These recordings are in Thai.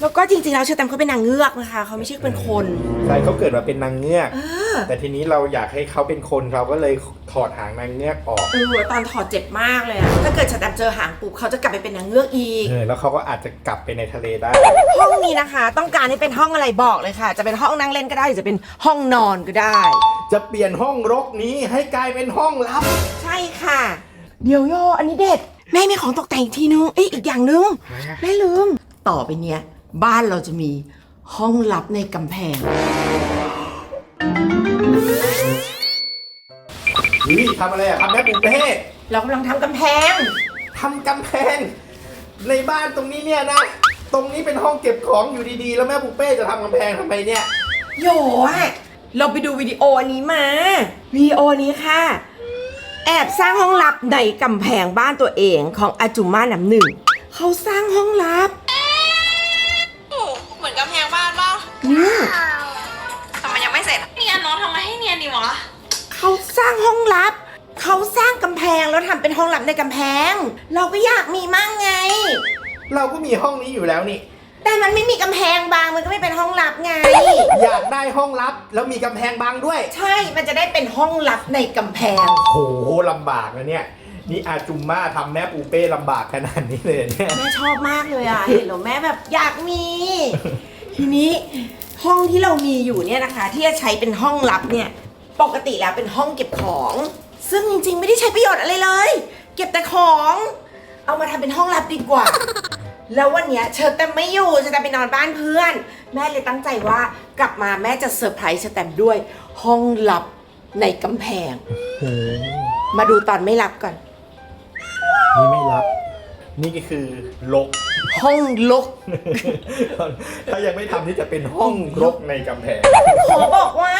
แล้วก็จริงๆแล้วเชอแตมเขาเป็นนางเงือกนะคะ เขาไม่ใช่เป็นคน ใช่เขาเกิดมาเป็นนางเงือกเออแต่ทีนี้เราอยากให้เขาเป็นคนเราก็เลยถอดหางนางเงือกออก เออตอนถอดเจ็บมากเลยอะถ้าเกิดเชอแตมเจอหางปุ๊บเขาจะกลับไปเป็นนางเงือกอีก เออแล้วเขาก็อาจจะกลับไปในทะเลได้ ห้องนี้นะคะ ต้องการให้เป็นห้องอะไรบอกเลยค่ะ จะเป็นห้องนั่งเล่นก็ได้หรือจะเป็นห้องนอนก็ได้ จะเปลี่ยนห้องรกนี้ให้กลายเป็นห้องลับ ใช่ค่ะ เดี๋ยวโยอันนี้เด็ด แม่มีของตกแต่งอีกทีนึงเอ้ยอีกอย่างนึงแม่ลืม ต่อไปเนี้ย บ้านเราจะมีห้องลับในกำแพงเฮ้ยทำอะไรอะครับแม่ปูเป้เรากำลังทำกำแพง ทำกำแพง ในบ้านตรงนี้เนี่ยนะ ตรงนี้เป็นห้องเก็บของอยู่ดีๆ แล้วแม่ปูเป้จะทำกำแพงทำไมเนี่ย โยอะเราไปดูวิดีโออันนี้มาวิดีโอนี้ค่ะ แอบสร้างห้องลับในกำแพงบ้านตัวเองของอาจุม่าน้ำหนึ่ง เขาสร้างห้องลับ เนี่ย แต่มันยังไม่เสร็จอะเนียนเนาะทำไมให้เนียนดีวะเขาสร้างห้องลับ เขาสร้างกำแพงแล้วทำเป็นห้องลับในกำแพง เราก็อยากมีมั่งไง เราก็มีห้องนี้อยู่แล้วนี่ แต่มันไม่มีกำแพงบางมันก็ไม่เป็นห้องลับไง อยากได้ห้องลับแล้วมีกำแพงบังด้วย ใช่ มันจะได้เป็นห้องลับในกำแพง โหลำบากนะเนี่ย นี่อาจุมม่าทำแม่ปูเป้ลำบากขนาดนี้เลยเนี่ย แม่ชอบมากเลยอะ เห็นแล้วแม่แบบอยากมี ทีนี้ห้องที่เรามีอยู่เนี่ยนะคะ ที่จะใช้เป็นห้องลับเนี่ยปกติแล้วเป็นห้องเก็บของ ซึ่งจริงๆ ไม่ได้ใช้ประโยชน์อะไรเลย เก็บแต่ของ เอามาทำเป็นห้องลับดีกว่า แล้ววันเนี้ยเชอร์แตมไม่อยู่เชอร์แตมไปนอนบ้านเพื่อน แม่เลยตั้งใจว่ากลับมาแม่จะเซอร์ไพรส์เชอร์แตมด้วย ห้องลับในกำแพงมาดูตอนไม่ลับก่อน นี่ไม่รับ นี่ก็คือลก ห้องลก ถ้ายังไม่ทำนี่จะเป็นห้องรกในกำแพง ขอบอกว่า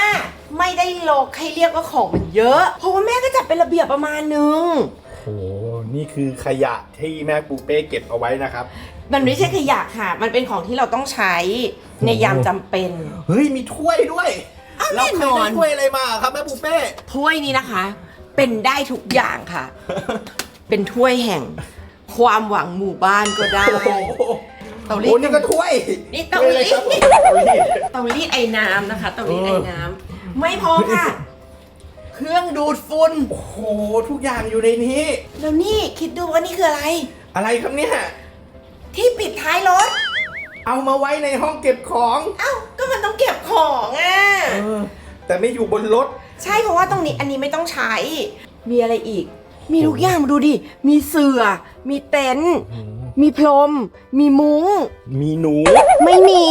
ไม่ได้ลกให้เรียกว่าของมันเยอะ เพราะว่าแม่ก็จัดเป็นระเบียบประมาณนึงโหนี่คือขยะที่แม่ปูเป้เก็บเอาไว้นะครับ มันไม่ใช่ขยะค่ะ มันเป็นของที่เราต้องใช้ในยามจำเป็น เฮ้ย มีถ้วยด้วยอ้าวเราเคแน่ยนอได้นถ้วยอะไรมาครับแม่ปูเป้ ถ้วยนี้นะคะ เป็นได้ทุกอย่างค่ะ เป็นถ้วยแห่ง ความหวังหมู่บ้านก็ได้โอ้โหเตารีดโอ้นี่ก็ถ้วย นี่เตารีดถ้วยอะไรครับผมเตารีดเตารีดไอ้น้ำนะคะ เตารีดเออไอ้น้ำไม่พอค่ะ เครื่องดูดฝุ่นโอ้โห ทุกอย่างอยู่ในนี้ แล้วนี่คิดดูว่านี่คืออะไร อะไรครับเนี่ย ที่ปิดท้ายรถ เอามาไว้ในห้องเก็บของ เอ้าก็มันต้องเก็บของอะเออแต่ไม่อยู่บนรถ ใช่เพราะว่าตรงนี้อันนี้ไม่ต้องใช้ มีอะไรอีก มีทุกอย่างมาดูดิ มีเสื่อมีเต็นท์มีพรม มีมุ้ง มีหนู ไม่มี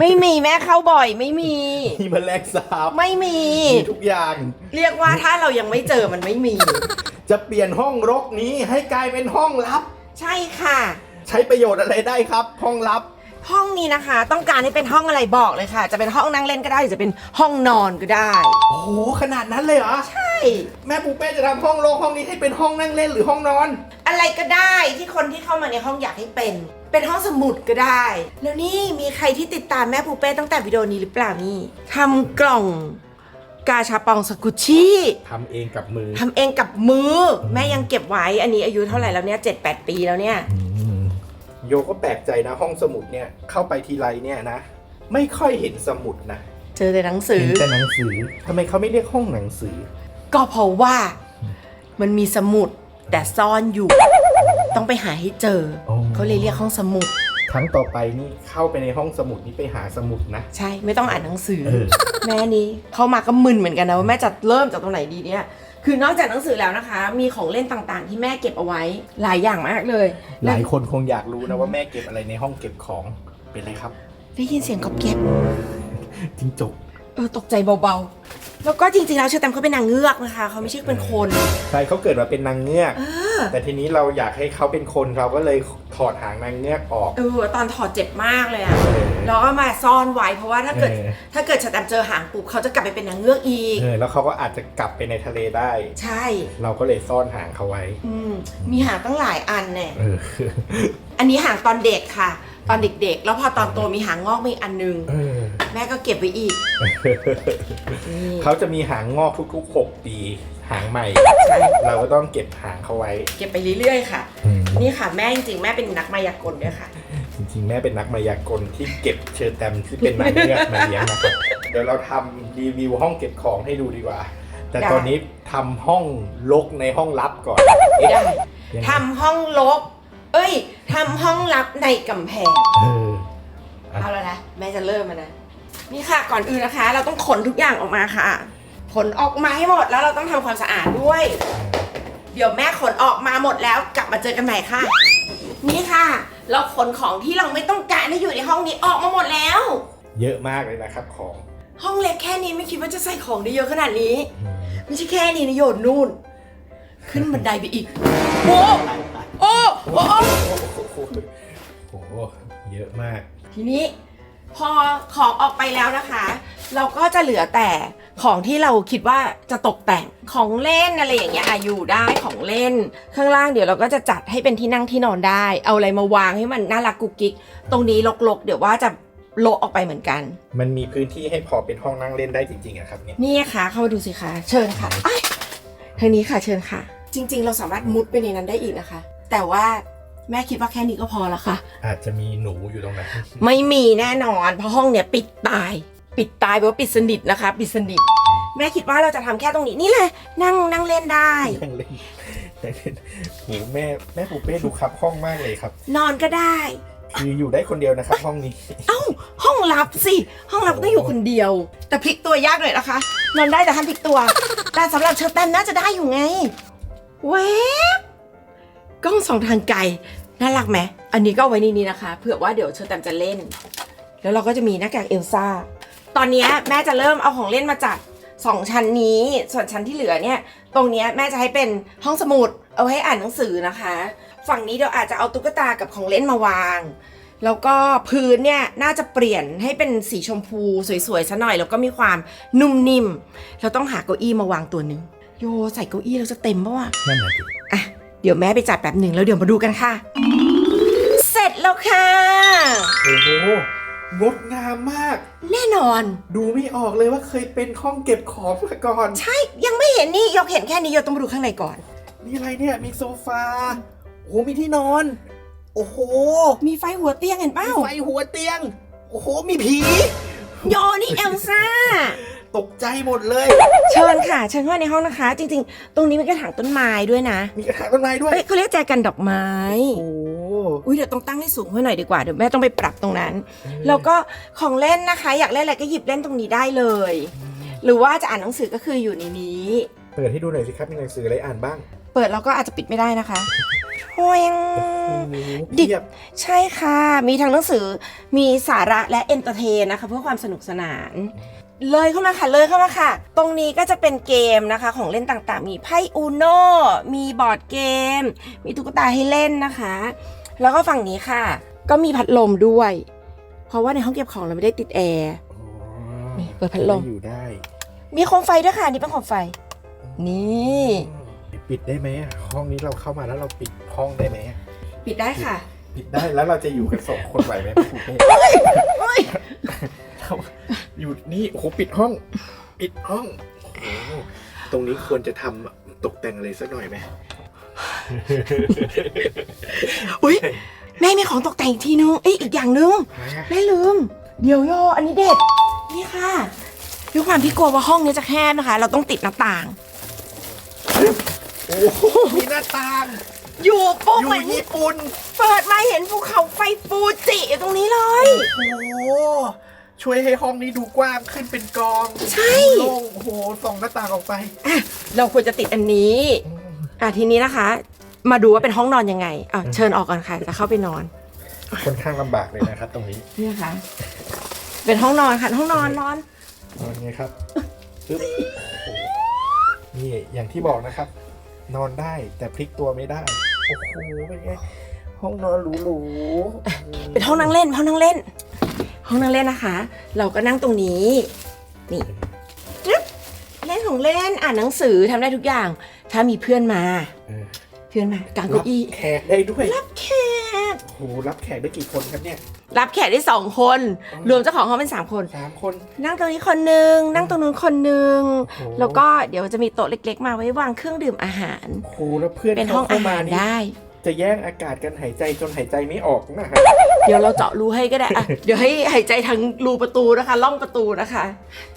ไม่มีแม่เข้าบ่อย ไม่มี มีแมลงสาบไม่มี มีทุกอย่าง เรียกว่าถ้าเรายังไม่เจอมันไม่มี จะเปลี่ยนห้องรกนี้ให้กลายเป็นห้องลับ ใช่ค่ะ ใช้ประโยชน์อะไรได้ครับ ห้องลับ ห้องนี้นะคะ ต้องการให้เป็นห้องอะไรบอกเลยค่ะ จะเป็นห้องนั่งเล่นก็ได้หรือจะเป็นห้องนอนก็ได้ โอ้โหขนาดนั้นเลยเหรอใช่ แม่ปูเป้จะทำห้องโลกห้องนี้ให้เป็นห้องนั่งเล่นหรือห้องนอน อะไรก็ได้ที่คนที่เข้ามาในห้องอยากให้เป็น เป็นห้องสมุดก็ได้ แล้วนี่มีใครที่ติดตามแม่ปูเป้ตั้งแต่วิดีโอนี้หรือเปล่านี่ทำกล่องกาชาปองสกุชชี่ทำเองกับมือทำเองกับมือ แม่ยังเก็บไว้อันนี้อายุเท่าไหร่แล้วเนี่ยเจ็ดแปดปีแล้วเนี่ย โยก็แปลกใจนะห้องสมุดเนี่ยเข้าไปทีไรเนี่ยนะ ไม่ค่อยเห็นสมุดนะ เจอแต่หนังสือ เห็นแต่หนังสือทำไมเขาไม่เรียกห้องหนังสือ ก็เพราะว่ามันมีสมุดแต่ซ่อนอยู่ ต้องไปหาให้เจอ โอ้ เขาเลยเรียกห้องสมุด ครั้งต่อไปนี่เข้าไปในห้องสมุดนี่ไปหาสมุดนะ ใช่ไม่ต้องอ่านหนังสือ เออ แม่นี้เข้ามาก็มึนเหมือนกันนะว่าแม่จะเริ่มจากตรงไหนดีเนี่ย คือนอกจากหนังสือแล้วนะคะ มีของเล่นต่างๆ ที่แม่เก็บเอาไว้หลายอย่างมากเลยหลายคนคงอยากรู้นะว่าแม่เก็บอะไรในห้องเก็บของเป็นอะไรครับได้ยินเสียงกรอบแก็บ จิ้งจก เออตกใจเบาๆ แล้วก็จริงๆแล้วเชอแตมเขาเป็นนางเงือกนะคะ เขาไม่ใช่เป็นคน ใช่เขาเกิดมาเป็นนางเงือกเออแต่ทีนี้เราอยากให้เขาเป็นคนเราก็เลยถอดหางนางเงือกออก เออตอนถอดเจ็บมากเลยอะเออแล้วก็มาซ่อนไว้เพราะว่าถ้าเกิด เออ ถ้าเกิดเชอแตมเจอหางปุ๊บเขาจะกลับไปเป็นนางเงือกอีก เออแล้วเขาก็อาจจะกลับไปในทะเลได้ ใช่ เราก็เลยซ่อนหางเขาไว้อืมมีหางตั้งหลายอันเนี่ย เออ อันนี้หางตอนเด็กค่ะ ตอนเด็กๆ แล้วพอตอนโตมีหางงอกมาอีกอันนึง เออแม่ก็เก็บไว้อีกนี่เขาจะมีหางงอกทุกๆ 6 ปี หางใหม่ใช่เราก็ต้องเก็บหางเขาไว้ เก็บไปเรื่อยๆค่ะอืมนี่ค่ะแม่จริงๆ แม่เป็นนักมายากลด้วยค่ะ จริงๆ แม่เป็นนักมายากลที่เก็บเชอร์แตมที่เป็นนางเงือกมาเลี้ยงนะครับเดี๋ยวเราทำรีวิวห้องเก็บของให้ดูดีกว่า แต่ตอนนี้ทำห้องลกในห้องลับก่อนเอ๊ะได้ยังไงทำห้องลบเอ้ย ทำห้องลับในกำแพง เออ อะ เอาแล้วนะ แม่จะเริ่มแล้วนะ นี่ค่ะก่อนอื่นนะคะ เราต้องขนทุกอย่างออกมาค่ะ ขนออกมาให้หมดแล้วเราต้องทำความสะอาดด้วย เดี๋ยวแม่ขนออกมาหมดแล้วกลับมาเจอกันใหม่ค่ะ นี่ค่ะ เราขนของที่เราไม่ต้องการให้อยู่ในห้องนี้ออกมาหมดแล้ว เยอะมากเลยนะครับของห้องเล็กแค่นี้ไม่คิดว่าจะใส่ของได้เยอะขนาดนี้ไม่ใช่แค่นี้นะโยนนู่น ขึ้นบันไดไปอีก โอ้โอ้โอ้โอ้โหโอ้ โหเยอะมาก ทีนี้พอของออกไปแล้วนะคะ เราก็จะเหลือแต่ของที่เราคิดว่าจะตกแต่งของเล่นอะไรอย่างเงี้ยอะอยู่ได้ของเล่น ข้างล่างเดี๋ยวเราก็จะจัดให้เป็นที่นั่งที่นอนได้ เอาอะไรมาวางให้มันน่ารักกุ๊กกิ๊กตรงนี้รกๆ เดี๋ยวว่าจะโละออกไปเหมือนกัน มันมีพื้นที่ให้พอเป็นห้องนั่งเล่นได้จริงๆอะครับเนี่ยนี่ค่ะ เข้ามาดูสิคะเชิญค่ะอ้ายทางนี้ค่ะเชิญค่ะ จริง ๆ เราสามารถมุดไปในนั้นได้อีกนะคะ แต่ว่า แม่คิดว่าแค่นี้ก็พอแล้วค่ะ อาจจะมีหนูอยู่ตรงนั้นไม่มีแน่นอน เพราะห้องเนี้ยปิดตาย ปิดตายแปลว่าปิดสนิทนะคะ ปิดสนิท แม่คิดว่าเราจะทำแค่ตรงนี้นี่เลยนั่งนั่งเล่นได้นั่งเล่นนั่งเล่นโหแม่แม่ปูเป้ดูครับห้องมากเลยครับ นอนก็ได้ คืออยู่ได้คนเดียวนะครับ ห้องนี้ เอ้า ห้องลับสิ ห้องลับต้องอยู่คนเดียว แต่พลิกตัวยากหน่อยนะคะ นอนได้แต่ห้ามพลิกตัว แต่สำหรับเชอร์แตมน่าจะได้อยู่ไงเวบ กล้องสองทางไกลน่ารักไหมอันนี้ก็เอาไว้ในนี้นะคะเผื่อว่าเดี๋ยวเชอร์แตมจะเล่น แล้วเราก็จะมีหน้ากากเอลซ่าตอนเนี้ยแม่จะเริ่มเอาของเล่นมาจัดสองชั้นนี้ ส่วนชั้นที่เหลือเนี่ย ตรงเนี้ยแม่จะให้เป็นห้องสมุด เอาไว้ให้อ่านหนังสือนะคะ ฝั่งนี้เดี๋ยวอาจจะเอาตุ๊กตากับของเล่นมาวาง แล้วก็พื้นเนี่ยน่าจะเปลี่ยนให้เป็นสีชมพูสวยๆซะหน่อยแล้วก็มีความนุ่มนิ่ม เราต้องหาเก้าอี้มาวางตัวหนึ่งโยใส่เก้าอี้เราจะเต็มปะวะนั่นแหละดิอะ เดี๋ยวแม่ไปจัดแป๊บหนึ่งแล้วเดี๋ยวมาดูกันค่ะ เสร็จแล้วค่ะ โอ้โหงดงามมาก แน่นอน ดูไม่ออกเลยว่าเคยเป็นห้องเก็บของมาก่อน ใช่ยังไม่เห็นนี่ยกเห็นแค่นี้ยกต้องมาดูข้างในก่อน นี่อะไรเนี่ยมีโซฟาโอ้โหมีที่นอน โอ้โหมีไฟหัวเตียงเห็นเปมีล่าไฟหัวเตียง โอ้โหมีผี โยนี่เอลซ่า ตกใจหมดเลย เชิญค่ะ เชิญเข้ามาในห้องนะคะ จริงๆ ตรงนี้มีกระถางต้นไม้ด้วยนะมีกระถางต้นไม้ด้วย เอ้ยเขาเรียกแจกันดอกไม้ โอ้อุ้ยเดี๋ยวต้องตั้งให้สูงไว้หน่อยดีกว่าเดี๋ยวแม่ต้องไปปรับตรงนั้น แล้วก็ของเล่นนะคะ อยากเล่นอะไรก็หยิบเล่นตรงนี้ได้เลย หรือว่าจะอ่านหนังสือก็คืออยู่ในนี้ เปิดให้ดูหน่อยสิครับมีหนังสืออะไรอ่านบ้างเปิดแล้วก็อาจจะปิดไม่ได้นะคะโอ้ยงโอ้โหดิเทียบใช่ค่ะ มีทั้งหนังสือมีสาระและเอนเตอร์เทนนะคะ เพื่อความสนุกสนาน เลยเข้ามาค่ะเลยเข้ามาค่ะ ตรงนี้ก็จะเป็นเกมนะคะ ของเล่นต่างๆ มีไพ่อูโนมีบอร์ดเกม มีตุ๊กตาให้เล่นนะคะ แล้วก็ฝั่งนี้ค่ะ ก็มีพัดลมด้วย เพราะว่าในห้องเก็บของเราไม่ได้ติดแอร์นี่เปิดพัดลม อยู่ได้ มีโคมไฟด้วยค่ะอันนี่เป็นโคมไฟ นี่ ปิดได้ไหมอะห้องนี้เราเข้ามาแล้วเราปิดห้องได้ไหมอะปิดได้ค่ะ ปิดได้แล้วเราจะอยู่กันสองคนไหวไหมพี่ปุ๊กเป้เฮ้ยเรา อยู่นี่โอ้โหปิดห้อง ปิดห้องโอ้โหตรงนี้ควรจะทำตกแต่งอะไรสักหน่อยไหมอุ้ยแม่มีของตกแต่งอีกทีนึงเอ้ยอีกอย่างนึง แม่ลืม เดี๋ยวโยอันนี้เด็ด นี่ค่ะด้วยความที่กลัวว่าห้องนี้จะแคบนะคะ เราต้องติดหน้าต่าง โอ้โหมีหน้าต่างอยู่ปุ๊บอยู่เหมือนญี่ปุ่น เปิดมาเห็นภูเขาไฟฟูจิอยู่ตรงนี้เลย โอ้โห ช่วยให้ห้องนี้ดูกว้างขึ้นเป็นกองใช่ โล่งโอ้โหส่องหน้าต่างออกไปอะเราควรจะติดอันนี้อะทีนี้นะคะ มาดูว่าเป็นห้องนอนยังไงอะเชิญออกก่อนค่ะจะเข้าไปนอนค่อนข้างลำบากเลยนะครับ ตรงนี้นี่นะคะเป็นห้องนอนค่ะห้องนอนนอน นอนไงครับปึ๊บโอ้โหนี่อย่างที่บอกนะครับ นอนได้แต่พลิกตัวไม่ได้โอ้โหเป็นไงห้องนอนหรูๆเป็นห้องนั่งเล่นห้องนั่งเล่น ห้องนั่งเล่นนะคะ เราก็นั่งตรงนี้ นี่จึ๊บเล่นของเล่นอ่านหนังสือทำได้ทุกอย่าง ถ้ามีเพื่อนมา เออเพื่อนมากางรัเก้าอี้แขกได้ด้วยรับแขกโอ้โหรับแขกได้กี่คนครับเนี่ย รับแขกได้สองคนรวมเจ้าของห้องเป็นสามคน สามคนนั่งตรงนี้คนหนึ่งนั่งตรงนู้นคนหนึ่งโอ้โหแล้วก็เดี๋ยวจะมีโต๊ะเล็ก ๆ มาไว้วางเครื่องดื่มอาหาร โอ้โหแล้วเพื่อนเป็นห้องอาเข้ามาหารนี่ได้ จะแย่งอากาศกันหายใจจนหายใจไม่ออกนะครับเดี๋ยวเราเจาะรูให้ก็ได้อะเดี๋ยวให้หายใจทางรูประตูนะคะล่องประตูนะคะ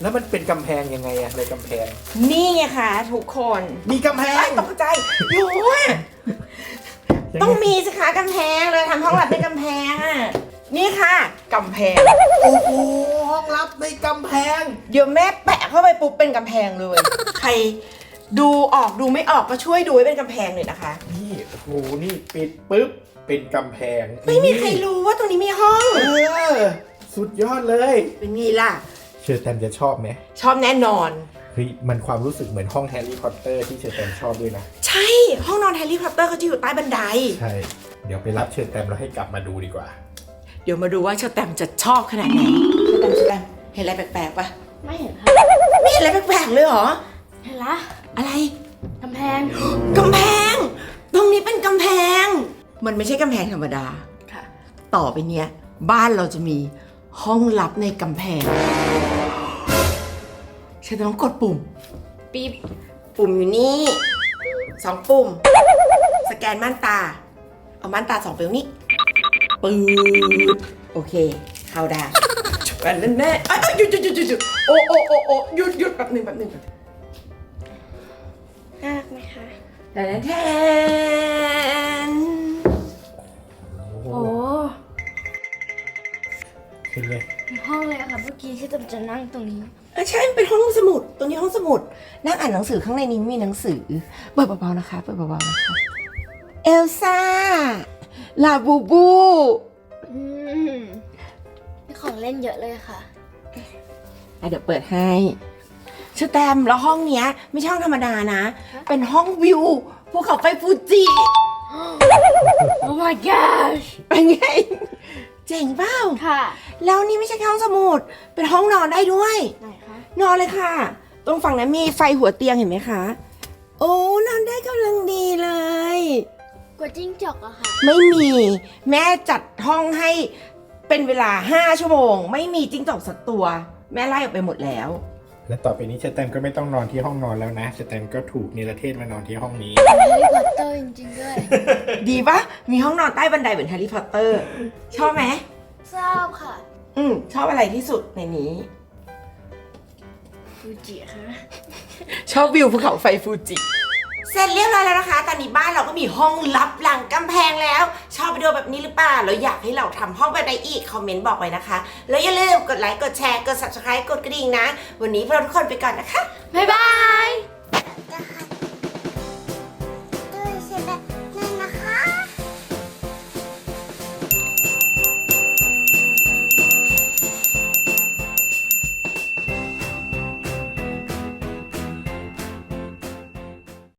แล้วมันเป็นกำแพงยังไงอะในกำแพง นี่ไงคะทุกคนมีกำแพไอ้งตกใจอยู่อะต้องมีสิคะกำแพงเลยทำห้องหลับเป็นกำแพงอะนี่ค่ะกำแพง โอ้โหห้องลับในกำแพง เดี๋ยวแม่แปะเข้าไปปุ๊บเป็นกำแพงเลย ใคร ดูออกดูไม่ออกก็ช่วยดูให้เป็นกำแพงเลยนะคะ นี่โอ้โหนี่ปิดปุ๊บเป็นกำแพงไม่มีใครรู้ว่าตรงนี้มีห้อง เออ สุดยอดเลยเป็นไงล่ะ เชอร์แตมจะชอบไหมชอบแน่นอน เฮ้ยมันความรู้สึกเหมือนห้องแฮร์รี่พอตเตอร์ที่เชอร์แตมชอบด้วยนะ ใช่ ห้องนอนแฮร์รี่พอตเตอร์เขาจะอยู่ใต้บันได ใช่ เดี๋ยวไปรับเชอร์แตมแล้วให้กลับมาดูดีกว่า เดี๋ยวมาดูว่าเชอแตมจะชอบขนาดไหนเชอแตมเชอแตมเห็นอะไรแปลกๆปะไม่เห็นค่ะไม่เห็นอะไรแปลกๆเลยเหรอ เห็นละ อะไร กำแพง กำแพง ตรงนี้เป็นกำแพง มันไม่ใช่กำแพงธรรมดา ค่ะ ต่อไปเนี้ย บ้านเราจะมีห้องลับในกำแพง ฉันต้องกดปุ่มปี๊บ ปุ่มอยู่นี่สองปุ่ม สแกนม่านตา เอาม่านตาสองไปตรงนี้ปืดโอเค เข้าได้จุดกันแน่ๆเอ้ยเอ้ยหยุดหยุดหยุดหยุดหยุดโอ้โอ้โอ้โอ้หยุดหยุดแป๊บหนึ่งแป๊บหนึ่งน่า แทนแทนโอ้โหโอ้เป็นไงในห้องเลยอะค่ะเมื่อกี้ที่จะจะนั่งตรงนี้ เออใช่มันเป็นห้องสมุด ตรงนี้ห้องสมุด นั่งอ่านหนังสือข้างในนี้มีหนังสือ เปิดเบาๆนะคะ เปิดเบาๆนะคะ เอลซ่า ลาบูบู อืมมีของเล่นเยอะเลยค่ะ อะเดี๋ยวเปิดให้ ชแตมป์แล้วห้องเนี้ย ไม่ใช่ห้องธรรมดานะ เป็นห้องวิวภูเขาไฟฟูจิ Oh my gosh เป็นไง เจ๋งเปล่า ค่ะแล้วนี่ไม่ใช่แค่ห้องสมุด เป็นห้องนอนได้ด้วย ไหนคะ นอนเลยค่ะ ตรงฝั่งนั้นมีไฟหัวเตียงเห็นไหมคะ โอ้นอนได้กำลังดีเลย กดจิ้งจอกอะค่ะ ไม่มี แม่จัดห้องให้เป็นเวลา 5 ชั่วโมง ไม่มีจิ้งจอกสักตัว แม่ไล่ออกไปหมดแล้ว และต่อไปนี้เชอร์แตมก็ไม่ต้องนอนที่ห้องนอนแล้วนะเชอร์แตมก็ถูกเนรเทศมานอนที่ห้องนี้ แฮร์รี่พอตเตอร์จริงๆด้วยดีปะมีห้องนอนใต้บันไดเหมือนแฮร์รี่พอตเตอร์ ชอบไหม ทราบค่ะอืม ชอบอะไรที่สุดในนี้ ฟูจิค่ะ ชอบวิวภูเขาไฟฟูจิ เสร็จเรียบร้อยแล้วนะคะ ตอนนี้บ้านเราก็มีห้องลับหลังกำแพงแล้ว ชอบวิดีโอแบบนี้หรือเปล่า แล้วอยากให้เราทำห้องแบบไหนอีก คอมเมนต์บอกไว้นะคะ แล้วอย่าลืมกดไลค์ กดแชร์ กด subscribe กดกระดิ่งนะ วันนี้พวกเราทุกคนไปก่อนนะคะ บ๊ายบาย